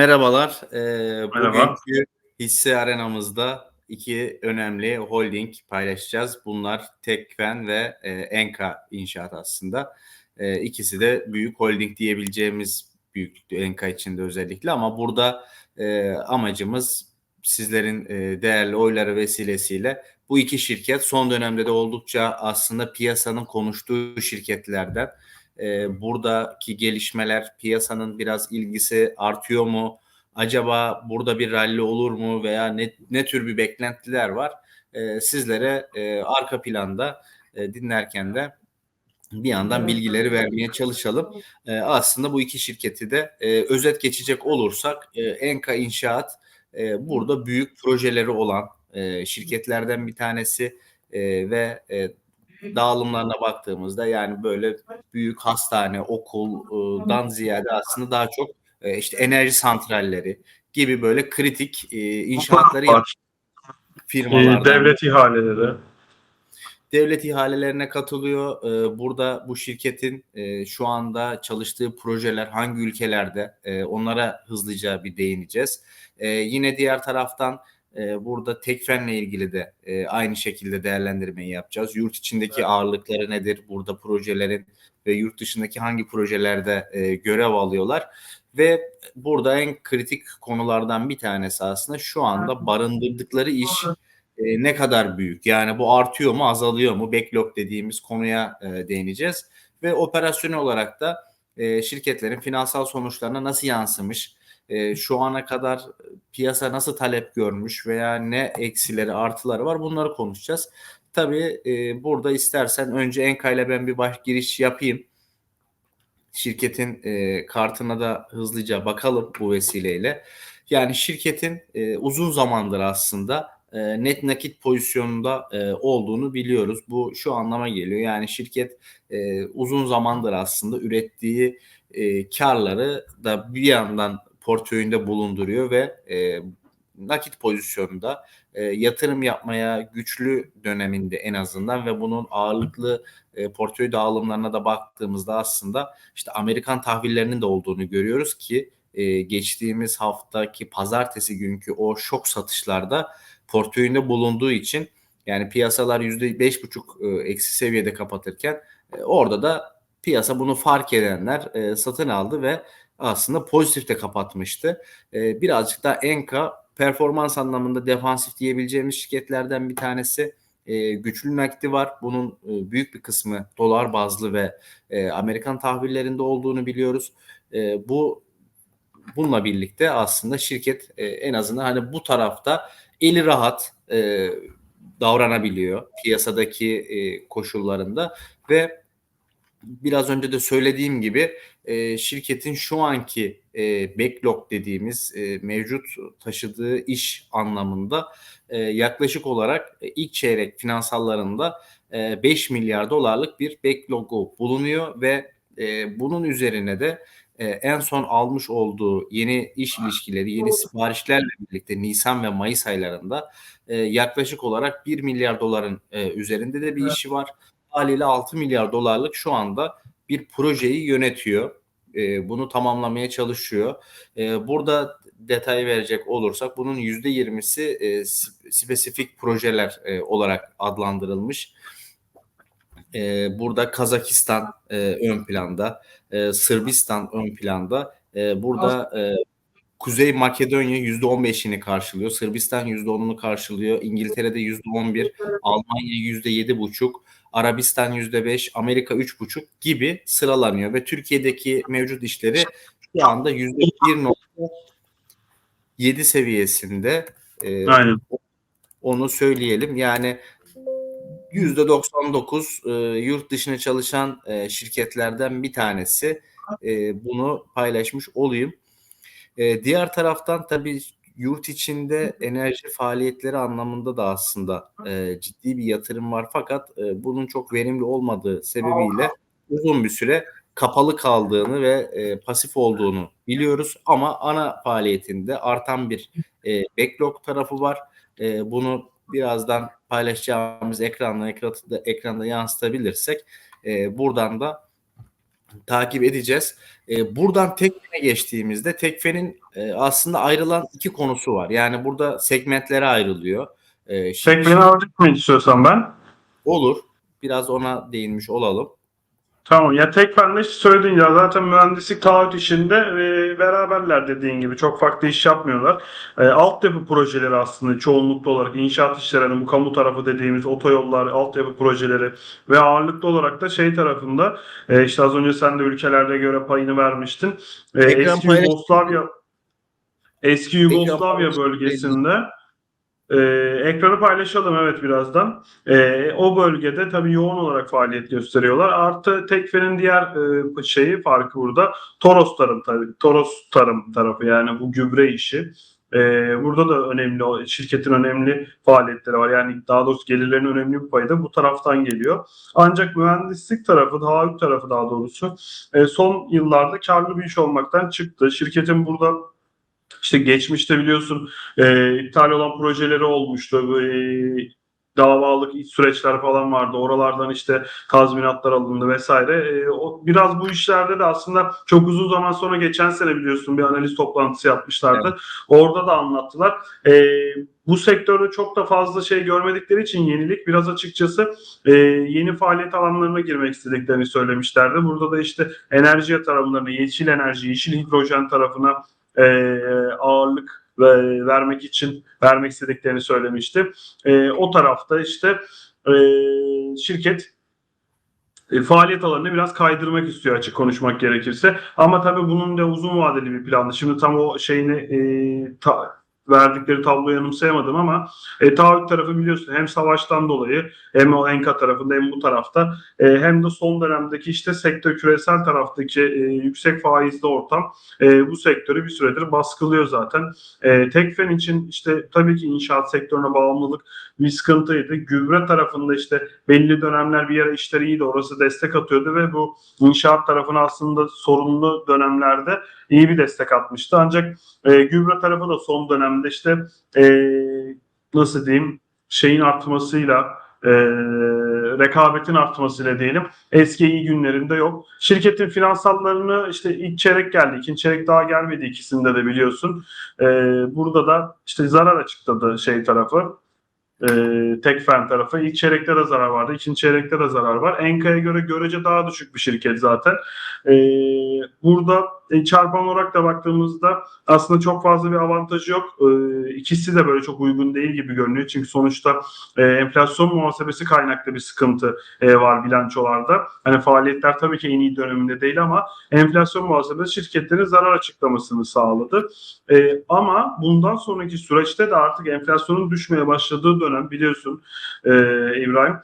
Merhabalar. Eee, Merhaba. bugünkü hisse arenamızda iki önemli holding paylaşacağız. Bunlar Tekfen ve e, Enka İnşaat aslında. E, ikisi de büyük holding diyebileceğimiz büyüklükte Enka içinde özellikle ama burada e, amacımız sizlerin e, değerli oyları vesilesiyle bu iki şirket son dönemde de oldukça aslında piyasanın konuştuğu şirketlerden e, buradaki gelişmeler piyasanın biraz ilgisi artıyor mu? Acaba burada bir rally olur mu veya ne, ne tür bir beklentiler var? E, sizlere e, arka planda e, dinlerken de bir yandan bilgileri vermeye çalışalım. E, aslında bu iki şirketi de e, özet geçecek olursak e, Enka İnşaat e, burada büyük projeleri olan e, şirketlerden bir tanesi e, ve e, dağılımlarına baktığımızda yani böyle büyük hastane, okuldan ziyade aslında daha çok e, işte enerji santralleri gibi böyle kritik e, inşaatları yapan firmalardan. Devlet ihaleleri. Devlet ihalelerine katılıyor. E, burada bu şirketin e, şu anda çalıştığı projeler hangi ülkelerde onlara hızlıca bir değineceğiz. Yine diğer taraftan e, burada Tekfen'le ilgili de e, aynı şekilde değerlendirmeyi yapacağız. Yurt içindeki evet. ağırlıkları nedir? Burada projelerin ve yurt dışındaki hangi projelerde e, görev alıyorlar? Ve burada en kritik konulardan bir tanesi aslında şu anda barındırdıkları iş e, ne kadar büyük? Yani bu artıyor mu, azalıyor mu? Backlog dediğimiz konuya e, değineceğiz. Ve operasyonel olarak da e, şirketlerin finansal sonuçlarına nasıl yansımış? E, şu ana kadar piyasa nasıl talep görmüş veya ne eksileri artıları var bunları konuşacağız. Tabii e, burada istersen önce Enka ile ben bir baş giriş yapayım. Şirketin e, kartına da hızlıca bakalım bu vesileyle. Yani şirketin e, uzun zamandır aslında e, net nakit pozisyonunda e, olduğunu biliyoruz. Bu şu anlama geliyor. Yani şirket e, uzun zamandır aslında ürettiği e, karları da bir yandan portföyünde bulunduruyor ve e, nakit pozisyonunda e, yatırım yapmaya güçlü döneminde en azından ve bunun ağırlıklı e, portföy dağılımlarına da baktığımızda aslında işte Amerikan tahvillerinin de olduğunu görüyoruz ki e, geçtiğimiz haftaki pazartesi günkü o şok satışlarda portföyünde bulunduğu için yani piyasalar yüzde beş buçuk e, eksi seviyede kapatırken e, orada da piyasa bunu fark edenler e, satın aldı ve aslında pozitifte kapatmıştı. E, birazcık da Enka performans anlamında defansif diyebileceğimiz şirketlerden bir tanesi. E, güçlü nakdi var. Bunun e, büyük bir kısmı dolar bazlı ve e, Amerikan tahvillerinde olduğunu biliyoruz. E, bu bununla birlikte aslında şirket e, en azından hani bu tarafta eli rahat e, davranabiliyor piyasadaki e, koşullarında ve biraz önce de söylediğim gibi e, şirketin şu anki e, backlog dediğimiz e, mevcut taşıdığı iş anlamında e, yaklaşık olarak e, ilk çeyrek finansallarında e, 5 milyar dolarlık bir backlogu bulunuyor ve e, bunun üzerine de e, en son almış olduğu yeni iş ilişkileri, yeni siparişlerle birlikte Nisan ve Mayıs aylarında e, yaklaşık olarak 1 milyar doların e, üzerinde de bir işi var haliyle 6 milyar dolarlık şu anda bir projeyi yönetiyor. E, bunu tamamlamaya çalışıyor. E, burada detay verecek olursak bunun %20'si e, spesifik projeler e, olarak adlandırılmış. E, burada Kazakistan e, ön planda, e, Sırbistan ön planda. E, burada e, Kuzey Makedonya %15'ini karşılıyor. Sırbistan %10'unu karşılıyor. İngiltere'de %11, Almanya %7,5, Arabistan %5, Amerika 3,5 gibi sıralanıyor ve Türkiye'deki mevcut işleri şu anda %1.7 seviyesinde. Ee, Aynen. Onu söyleyelim. Yani %99 e, yurt dışına çalışan e, şirketlerden bir tanesi. E, bunu paylaşmış olayım. E, diğer taraftan tabii yurt içinde enerji faaliyetleri anlamında da aslında e, ciddi bir yatırım var. Fakat e, bunun çok verimli olmadığı sebebiyle uzun bir süre kapalı kaldığını ve e, pasif olduğunu biliyoruz. Ama ana faaliyetinde artan bir e, backlog tarafı var. E, bunu birazdan paylaşacağımız ekranda ekranda, ekranda yansıtabilirsek e, buradan da takip edeceğiz. E, buradan Tekfen'e geçtiğimizde Tekfen'in e, aslında ayrılan iki konusu var. Yani burada segmentlere ayrılıyor. E, Tekfen'i aldık mı istiyorsan ben? olur. Biraz ona değinmiş olalım. Tamam ya Tekfen de söyledin ya zaten mühendislik taahhüt işinde e, beraberler dediğin gibi çok farklı iş yapmıyorlar. E, altyapı projeleri aslında çoğunluklu olarak inşaat işleri hani bu kamu tarafı dediğimiz otoyollar, altyapı projeleri ve ağırlıklı olarak da şey tarafında e, işte az önce sen de ülkelerde göre payını vermiştin. E, Ekran eski paylaş- Yugoslavya eski Yugoslavya bölgesinde e, ekranı paylaşalım evet birazdan. E, o bölgede tabii yoğun olarak faaliyet gösteriyorlar. Artı Tekfe'nin diğer e, şeyi farkı burada Toros tarım tabii. Toros tarım tarafı yani bu gübre işi. E, burada da önemli şirketin önemli faaliyetleri var. Yani daha doğrusu gelirlerin önemli bir payı da bu taraftan geliyor. Ancak mühendislik tarafı, taahhüt tarafı daha doğrusu e, son yıllarda karlı bir iş olmaktan çıktı. Şirketin burada işte geçmişte biliyorsun e, iptal olan projeleri olmuştu. E, davalık süreçler falan vardı. Oralardan işte tazminatlar alındı vesaire. E, o, biraz bu işlerde de aslında çok uzun zaman sonra geçen sene biliyorsun bir analiz toplantısı yapmışlardı. Orada da anlattılar. E, bu sektörde çok da fazla şey görmedikleri için yenilik biraz açıkçası e, yeni faaliyet alanlarına girmek istediklerini söylemişlerdi. Burada da işte enerji yatırımlarına, yeşil enerji, yeşil hidrojen tarafına e, ağırlık ve vermek için vermek istediklerini söylemişti. E, o tarafta işte e, şirket e, faaliyet alanını biraz kaydırmak istiyor açık konuşmak gerekirse. Ama tabii bunun da uzun vadeli bir planı. Şimdi tam o şeyini e, ta- verdikleri tabloyu yanımsayamadım ama e, taahhüt tarafı biliyorsun hem savaştan dolayı hem o Enka tarafında hem bu tarafta e, hem de son dönemdeki işte sektör küresel taraftaki e, yüksek faizli ortam e, bu sektörü bir süredir baskılıyor zaten. E, Tekfen için işte tabii ki inşaat sektörüne bağımlılık bir sıkıntıydı. Gübre tarafında işte belli dönemler bir yere işleri iyiydi orası destek atıyordu ve bu inşaat tarafına aslında sorunlu dönemlerde iyi bir destek atmıştı. Ancak e, gübre tarafı da son dönemde işte e, nasıl diyeyim şeyin artmasıyla e, rekabetin artmasıyla diyelim eski iyi günlerinde yok. Şirketin finansallarını işte ilk çeyrek geldi, ikinci çeyrek daha gelmedi ikisinde de biliyorsun. E, burada da işte zarar açıkladı şey tarafı. E, Tekfen tarafı. İlk çeyrekte de zarar vardı. ikinci çeyrekte de zarar var. Enka'ya göre görece daha düşük bir şirket zaten. E, burada e, çarpan olarak da baktığımızda aslında çok fazla bir avantajı yok. E, ikisi de böyle çok uygun değil gibi görünüyor. Çünkü sonuçta e, enflasyon muhasebesi kaynaklı bir sıkıntı e, var bilançolarda. Hani faaliyetler tabii ki en iyi döneminde değil ama enflasyon muhasebesi şirketlerin zarar açıklamasını sağladı. Ama bundan sonraki süreçte de artık enflasyonun düşmeye başladığı dönem biliyorsun İbrahim.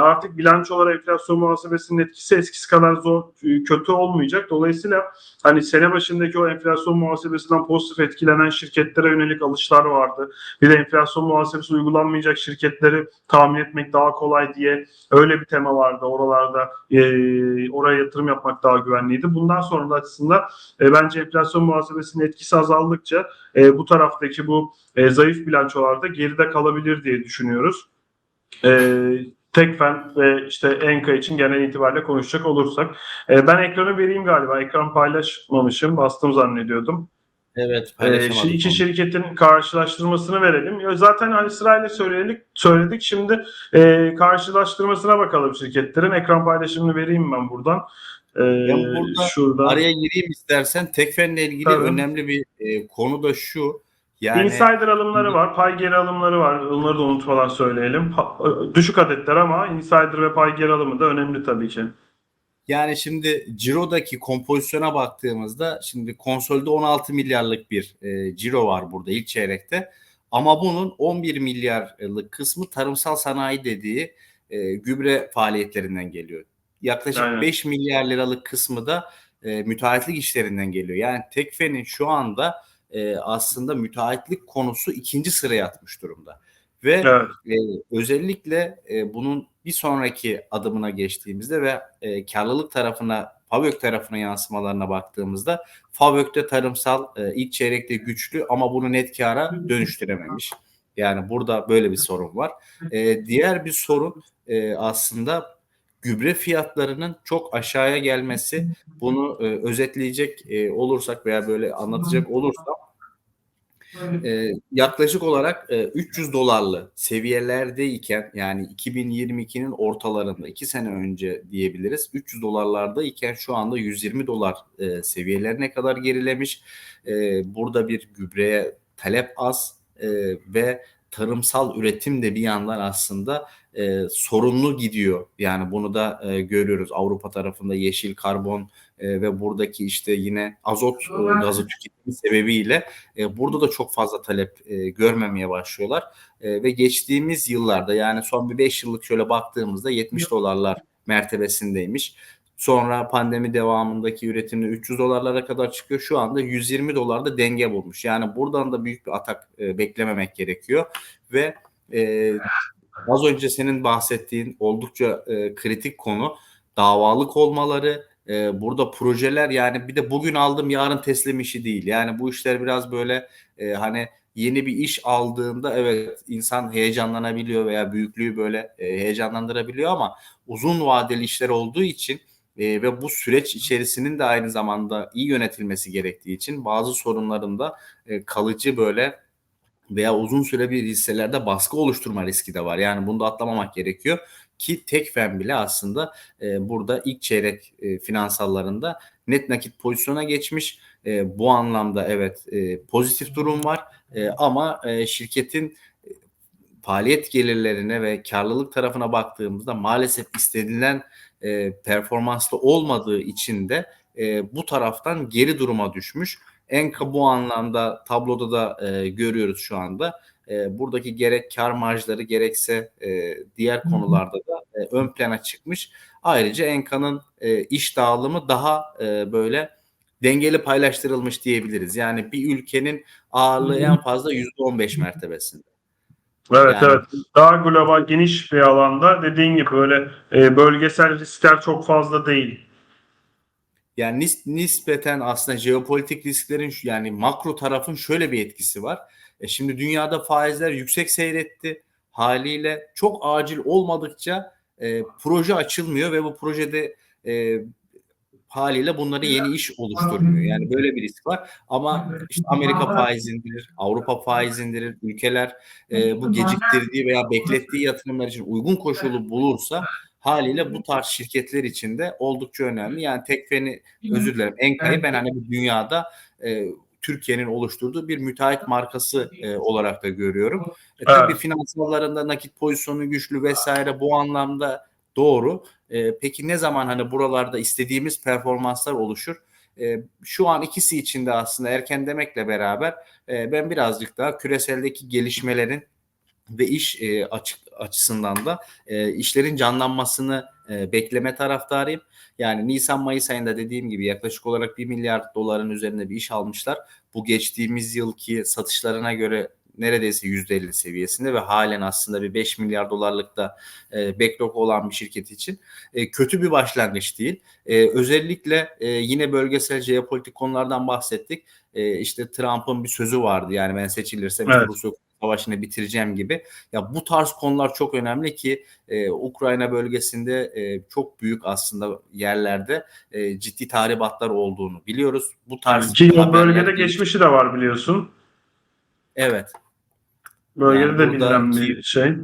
Artık bilançolara enflasyon muhasebesinin etkisi eskisi kadar zor, kötü olmayacak. Dolayısıyla hani sene başındaki o enflasyon muhasebesinden pozitif etkilenen şirketlere yönelik alışlar vardı. Bir de enflasyon muhasebesi uygulanmayacak şirketleri tahmin etmek daha kolay diye öyle bir tema vardı oralarda. E, oraya yatırım yapmak daha güvenliydi. Bundan sonra da açısından e, bence enflasyon muhasebesinin etkisi azaldıkça e, bu taraftaki bu e, zayıf bilançolarda geride kalabilir diye düşünüyoruz. E, Tekfen ve işte Enka için genel itibariyle konuşacak olursak. E, ben ekranı vereyim galiba. Ekran paylaşmamışım. Bastım zannediyordum. Evet Ee, paylaşamadık. şi- iki şirketin karşılaştırmasını verelim. Ya Zaten hani sırayla söyledik. söyledik. Şimdi e, karşılaştırmasına bakalım şirketlerin. Ekran paylaşımını vereyim ben buradan. Ee, Ben burada şurada. Araya gireyim istersen. Tekfen'le ilgili Tabii. önemli bir e, konu da şu. Yani Insider alımları var, pay geri alımları var. Onları da unutmadan söyleyelim. Pa- Düşük adetler ama insider ve pay geri alımı da önemli tabii ki. Yani şimdi Ciro'daki kompozisyona baktığımızda şimdi konsolde 16 milyarlık bir e, ciro var burada ilk çeyrekte. Ama bunun 11 milyarlık kısmı tarımsal sanayi dediği e, gübre faaliyetlerinden geliyor. Yaklaşık Aynen. 5 milyar liralık kısmı da e, müteahhitlik işlerinden geliyor. Yani Tekfe'nin şu anda e, aslında müteahhitlik konusu ikinci sıraya atmış durumda. Ve Evet. e, özellikle e, bunun bir sonraki adımına geçtiğimizde ve e, karlılık tarafına, FAVÖK tarafına yansımalarına baktığımızda FAVÖK'te tarımsal e, ilk çeyrekte güçlü ama bunu net kara dönüştürememiş. Yani burada böyle bir sorun var. E, diğer bir sorun e, aslında gübre fiyatlarının çok aşağıya gelmesi bunu e, özetleyecek e, olursak veya böyle anlatacak olursam e, yaklaşık olarak e, 300 dolarlı seviyelerdeyken yani 2022'nin ortalarında 2 sene önce diyebiliriz 300 dolarlarda iken şu anda 120 dolar e, seviyelerine kadar gerilemiş. E, burada bir gübreye talep az e, ve tarımsal üretim de bir yandan aslında e, sorunlu gidiyor. Yani bunu da e, görüyoruz Avrupa tarafında yeşil karbon e, ve buradaki işte yine azot e, gazı tüketimi sebebiyle e, burada da çok fazla talep e, görmemeye başlıyorlar. E, ve geçtiğimiz yıllarda yani son bir 5 yıllık şöyle baktığımızda 70 dolarlar mertebesindeymiş. Sonra pandemi devamındaki üretimde 300 dolarlara kadar çıkıyor. Şu anda 120 dolarda denge bulmuş. Yani buradan da büyük bir atak e, beklememek gerekiyor. Ve e, az önce senin bahsettiğin oldukça e, kritik konu davalık olmaları. E, burada projeler yani bir de bugün aldım yarın teslim işi değil. Yani bu işler biraz böyle e, hani yeni bir iş aldığında evet insan heyecanlanabiliyor veya büyüklüğü böyle e, heyecanlandırabiliyor ama uzun vadeli işler olduğu için e, ve bu süreç içerisinin de aynı zamanda iyi yönetilmesi gerektiği için bazı sorunların da e, kalıcı böyle veya uzun süre bir hisselerde baskı oluşturma riski de var. Yani bunu da atlamamak gerekiyor ki Tekfen bile aslında e, burada ilk çeyrek e, finansallarında net nakit pozisyona geçmiş. E, bu anlamda evet e, pozitif durum var e, ama e, şirketin e, faaliyet gelirlerine ve karlılık tarafına baktığımızda maalesef istenilen e, performanslı olmadığı için de e, bu taraftan geri duruma düşmüş. Enka bu anlamda tabloda da e, görüyoruz şu anda. E, buradaki gerek kar marjları gerekse e, diğer konularda da e, ön plana çıkmış. Ayrıca Enka'nın e, iş dağılımı daha e, böyle dengeli paylaştırılmış diyebiliriz. Yani bir ülkenin ağırlığı en fazla %15 mertebesinde. Evet Yani- evet. Daha global geniş bir alanda dediğin gibi böyle e, bölgesel riskler çok fazla değil. Yani nis- nispeten aslında jeopolitik risklerin yani makro tarafın şöyle bir etkisi var. E şimdi dünyada faizler yüksek seyretti. Haliyle çok acil olmadıkça e, proje açılmıyor ve bu projede e, haliyle bunları yeni iş oluşturmuyor. Yani böyle bir risk var. Ama işte Amerika faiz indirir, Avrupa faiz indirir, ülkeler e, bu geciktirdiği veya beklettiği yatırımlar için uygun koşulu bulursa haliyle bu tarz şirketler için de oldukça önemli. Yani Tekfen'i özür dilerim Enka'yı ben hani bu dünyada e, Türkiye'nin oluşturduğu bir müteahhit markası e, olarak da görüyorum. E, tabii Evet. finansallarında nakit pozisyonu güçlü vesaire bu anlamda doğru. E, peki ne zaman hani buralarda istediğimiz performanslar oluşur? E, şu an ikisi için de aslında erken demekle beraber e, ben birazcık daha küreseldeki gelişmelerin ve iş e, açık açısından da e, işlerin canlanmasını e, bekleme taraftarıyım. Yani Nisan Mayıs ayında dediğim gibi yaklaşık olarak 1 milyar doların üzerinde bir iş almışlar. Bu geçtiğimiz yılki satışlarına göre neredeyse %50 seviyesinde ve halen aslında bir 5 milyar dolarlık da e, backlog olan bir şirket için e, kötü bir başlangıç değil. E, özellikle e, yine bölgesel jeopolitik konulardan bahsettik. E, işte Trump'ın bir sözü vardı yani ben seçilirsem Evet. Rusya savaşını bitireceğim gibi. Ya bu tarz konular çok önemli ki e, Ukrayna bölgesinde e, çok büyük aslında yerlerde e, ciddi tahribatlar olduğunu biliyoruz. Bu tarz Ki haberler bölgede geçmişi de var biliyorsun. Evet. Bölgede Yani de bilinen bir şey.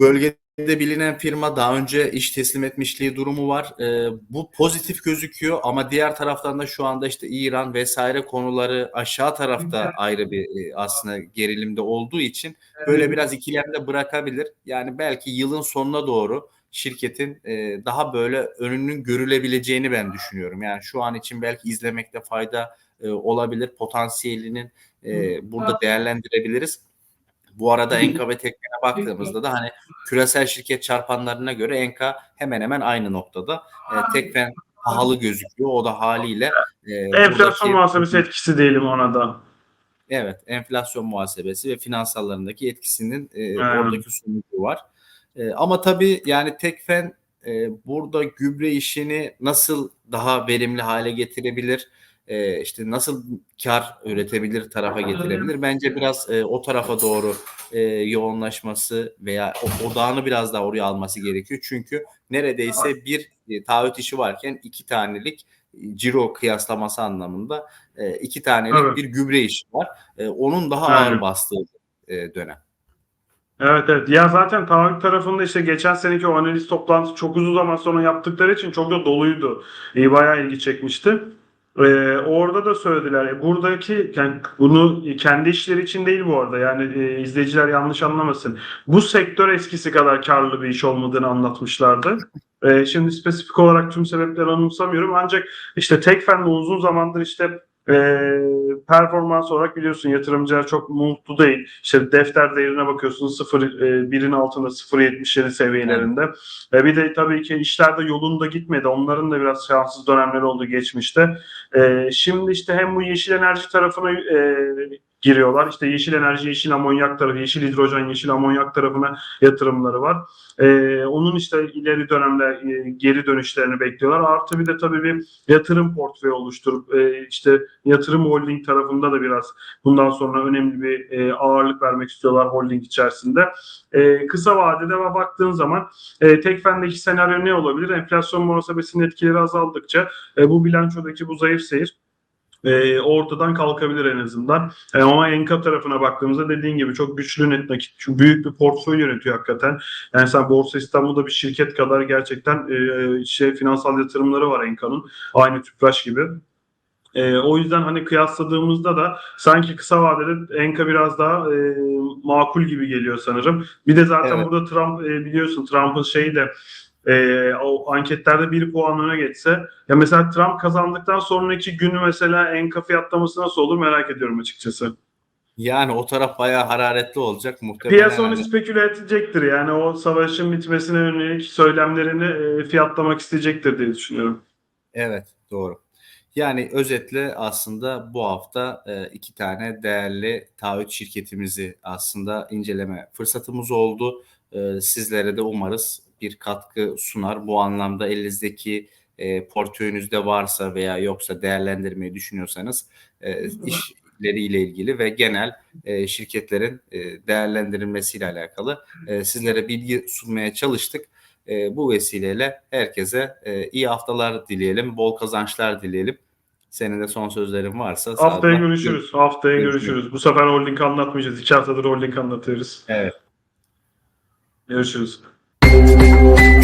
Bölgede bilinen firma daha önce iş teslim etmişliği durumu var. Ee, bu pozitif gözüküyor ama diğer taraftan da şu anda işte İran vesaire konuları aşağı tarafta ayrı bir e, aslında gerilimde olduğu için böyle biraz ikilemde bırakabilir. Yani belki yılın sonuna doğru şirketin e, daha böyle önünün görülebileceğini ben düşünüyorum. Yani şu an için belki izlemekte fayda e, olabilir. Potansiyelinin e, burada değerlendirebiliriz. Bu arada Enka ve Tekken'e baktığımızda da hani küresel şirket çarpanlarına göre Enka hemen hemen aynı noktada. E, Tekfen pahalı gözüküyor. O da haliyle e, Enflasyon buradaki- muhasebesi etkisi diyelim ona da. Evet, enflasyon muhasebesi ve finansallarındaki etkisinin e, Aynen. oradaki sonucu var. E, ama tabii yani Tekfen e, burada gübre işini nasıl daha verimli hale getirebilir? E, işte nasıl kar üretebilir tarafa getirebilir. Bence biraz e, o tarafa doğru e, yoğunlaşması veya odağını biraz daha oraya alması gerekiyor. Çünkü neredeyse bir e, taahhüt işi varken iki tanelik e, ciro kıyaslaması anlamında e, iki tanelik Evet. bir gübre işi var. E, onun daha Aynen. ağır bastığı e, dönem. Evet evet. Ya zaten taahhüt tarafında işte geçen seneki o analiz toplantısı çok uzun zaman sonra yaptıkları için çok da doluydu. İyi bayağı ilgi çekmişti. Ee, orada da söylediler. E, buradaki yani bunu kendi işleri için değil bu arada. Yani e, izleyiciler yanlış anlamasın. Bu sektör eskisi kadar karlı bir iş olmadığını anlatmışlardı. E, şimdi spesifik olarak tüm sebepleri anımsamıyorum. Ancak işte Tekfen'de uzun zamandır işte e, performans olarak biliyorsun yatırımcılar çok mutlu değil. İşte defter değerine bakıyorsun 0 e, birin altında 0.77 seviyelerinde. E, bir de tabii ki işler de yolunda gitmedi. Onların da biraz şanssız dönemleri oldu geçmişte. E, şimdi işte hem bu yeşil enerji tarafına e, giriyorlar. İşte yeşil enerji, yeşil amonyak tarafı, yeşil hidrojen, yeşil amonyak tarafına yatırımları var. E, onun işte ileri dönemde e, geri dönüşlerini bekliyorlar. Artı bir de tabii bir yatırım portföyü oluşturup e, işte yatırım holding tarafında da biraz bundan sonra önemli bir e, ağırlık vermek istiyorlar holding içerisinde. E, kısa vadede baktığın zaman e, Tekfen'deki senaryo ne olabilir? Enflasyon muhasebesinin etkileri azaldıkça e, bu bilançodaki bu zayıf seyir e, ortadan kalkabilir en azından. E, ama Enka tarafına baktığımızda dediğin gibi çok güçlü nakit. Çünkü büyük bir portföy yönetiyor hakikaten. Yani sen Borsa İstanbul'da bir şirket kadar gerçekten e, şey finansal yatırımları var Enka'nın. Aynı Tüpraş gibi. E, o yüzden hani kıyasladığımızda da sanki kısa vadede Enka biraz daha e, makul gibi geliyor sanırım. Bir de zaten Evet. burada Trump e, biliyorsun Trump'ın şeyi de e, o anketlerde bir puan öne geçse ya mesela Trump kazandıktan sonraki günü mesela Enka fiyatlaması nasıl olur merak ediyorum açıkçası. Yani o taraf bayağı hararetli olacak muhtemelen. Piyasa onu speküle edecektir yani o savaşın bitmesine yönelik söylemlerini e, fiyatlamak isteyecektir diye düşünüyorum. Evet doğru. Yani özetle aslında bu hafta e, iki tane değerli taahhüt şirketimizi aslında inceleme fırsatımız oldu. E, Sizlere de umarız bir katkı sunar. Bu anlamda elinizdeki e, portföyünüzde varsa veya yoksa değerlendirmeyi düşünüyorsanız e, işleriyle ilgili ve genel e, şirketlerin e, değerlendirilmesiyle alakalı e, sizlere bilgi sunmaya çalıştık. E, bu vesileyle herkese e, iyi haftalar dileyelim, bol kazançlar dileyelim. Senin de son sözlerin varsa. Haftaya görüşürüz. Haftaya Görüşürüz. görüşürüz. Bu sefer holding anlatmayacağız. İki haftadır holding anlatıyoruz. Evet. Görüşürüz. Música